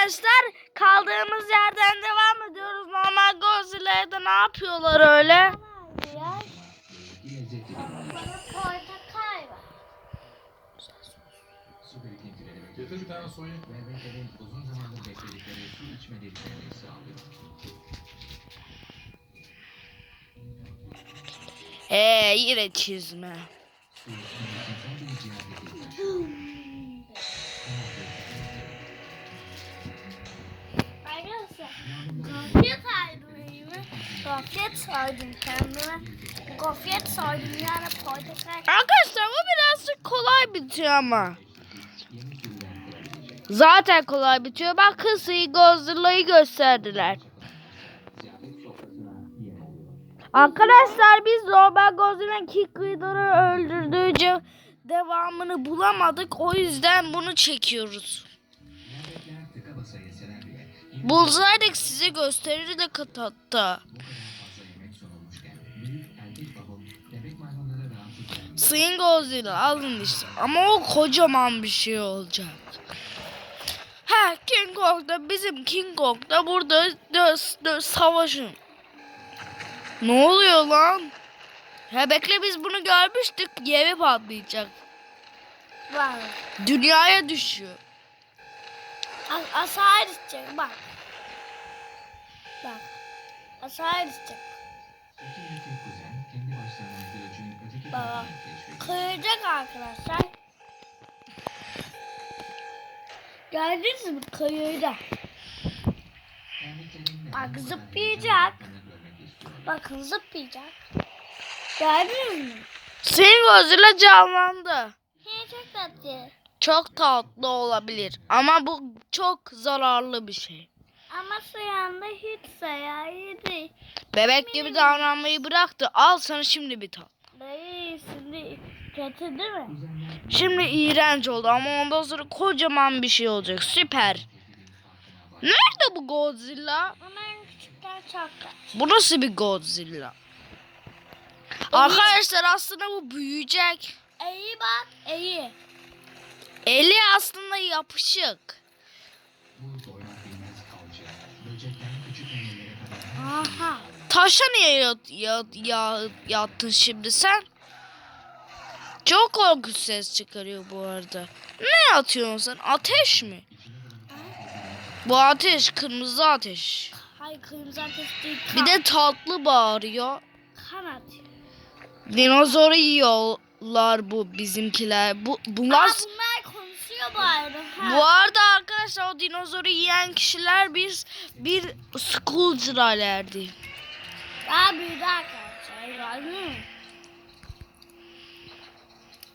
arkadaşlar kaldığımız yerden devam ediyoruz. Normal Godzilla'ya da ne yapıyorlar öyle? Getir. Eee yine çizme. Arkadaşlar gofret aydım mı? Gofret saydım kendime. Gofret saydım yani portakal. Arkadaşlar bu birazcık kolay bitiyor ama. Zaten kolay bitiyor. Bak kısayı Godzilla'yı gösterdiler. Arkadaşlar biz normal Godzilla'nın Ghidorah'ı öldürdüğü devamını bulamadık. O yüzden bunu çekiyoruz. Bulsaydık size gösterirdik hatta. Sayın Godzilla alın işte. Ama o kocaman bir şey olacak. Ha King Kong da bizim King Kong da burada dö- dö- savaşın. Ne oluyor lan? Ha bekle biz bunu görmüştük. Yemi patlayacak. Var. Dünyaya düşüyor. As aşağı düşecek bak. Bak. Aşağı öteki Baba. Kayacak arkadaşlar. Gördünüz mü? Erkeklerin Bak, zıplayacak. Bakın zıplayacak. Gördünüz mü? Sayın Godzilla canlandı. He çok tatlı. Çok tatlı olabilir. Ama bu çok zararlı bir şey. Ama suyanda hiç sayayı değil. Bebek gibi davranmayı bıraktı. Al sana şimdi bir tat. Dayı şimdi kötü değil mi? Şimdi iğrenç oldu ama ondan sonra kocaman bir şey olacak. Süper. Nerede bu Godzilla? Ama en küçükten çok tatlı. Bu nasıl bir Godzilla? Arkadaşlar aslında bu büyüyecek. İyi bak iyi. Eli aslında yapışık. Küçük kadar Aha. Taşa niye yat, yat, ya- yattın şimdi sen? Çok korkunç ses çıkarıyor bu arada. Ne atıyorsun sen? Ateş mi? Bu ateş kırmızı ateş. Hayır kırmızı ateş değil. Bir de tatlı bağırıyor. kan atıyor. Dinozoru yiyorlar bu bizimkiler. Bu Aa, bunlar bunlar konuşuyor bu arada. Ha. bu arada arkadaşlar o dinozoru yiyen kişiler bir bir Skullcra'lerdi. Daha büyüdü arkadaşlar. Gördün mü?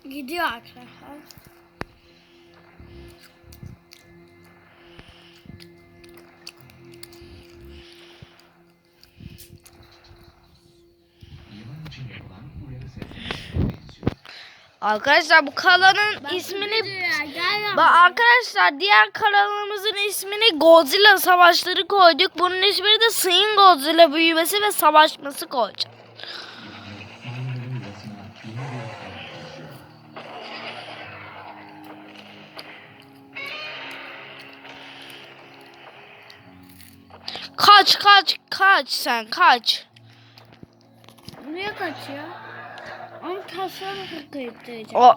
Gidiyor arkadaşlar. Arkadaşlar bu kanalın Bak, ismini Bak arkadaşlar diğer kanalımızın ismini Godzilla Savaşları koyduk. Bunun ismini de Shin Godzilla büyümesi ve savaşması taşıyor. Kaç kaç kaç sen kaç. Buraya kaçıyor. Onu taşlarla kayıtlayacak. O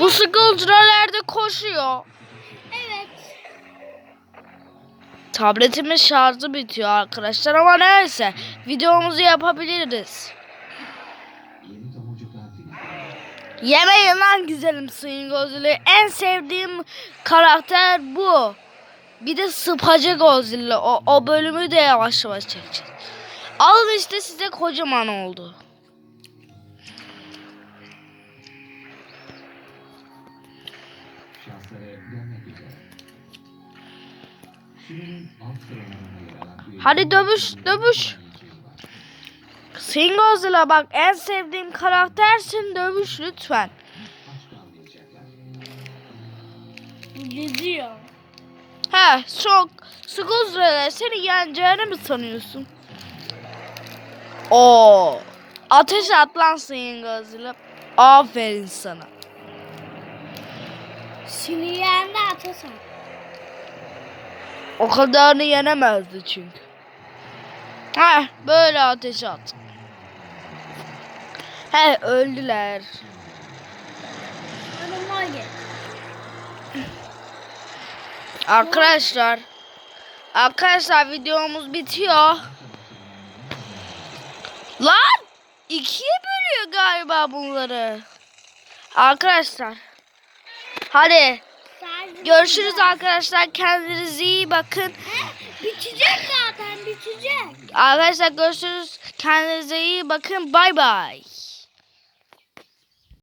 bu Skullcra'lerde koşuyor. Evet. Tabletimin şarjı bitiyor arkadaşlar ama neyse videomuzu yapabiliriz. yeni tomurcuklar filizleniyor. Yemeyin lan güzelim Shin Godzilla'yı. En sevdiğim karakter bu. Bir de sıpacı Godzilla. O, o bölümü de yavaş yavaş çekeceğiz. Alın işte size kocaman oldu. Şansları dönmek üzere. Sürenin alt sıralarında yer alan üyeler- Hadi dövüş, dövüş. Shin Godzilla bak en sevdiğim karaktersin dövüş lütfen. Gidiyor. He çok Skullcra'lar seni yeneceğini mi sanıyorsun? Oo. Ateş at lan Shin Godzilla. Aferin sana. Yendi atasın. O kadarını yenemezdi çünkü. Heh böyle ateş at. He öldüler. Gel. Arkadaşlar. Arkadaşlar videomuz bitiyor. Lan! ikiye bölüyor galiba bunları. Arkadaşlar. Hadi görüşürüz arkadaşlar. Kendinize iyi bakın. Bitecek zaten bitecek. Arkadaşlar görüşürüz. Kendinize iyi bakın. Bay bay.